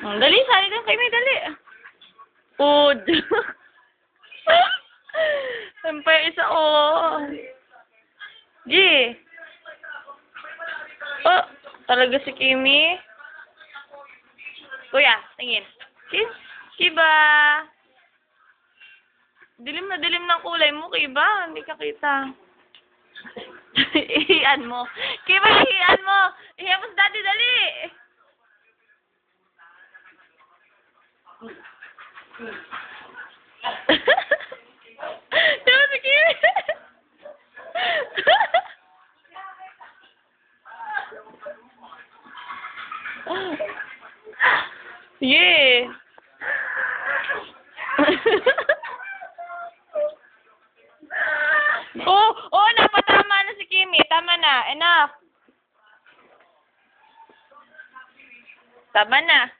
Hmm, dali, sali doon kay May, dali. Food. Siyempre, isa, oh. G. Oh, talaga si Kimi. Kuya, tingin. Kiss. Kiba. Dilim na dilim ng kulay mo, Kiba. Hindi ka kita. Ihian mo. Kiba. Ihian mo Si Kimi? Yeah. oh, oh, napatama na si Kimi. Tama na. Enough. Tama na.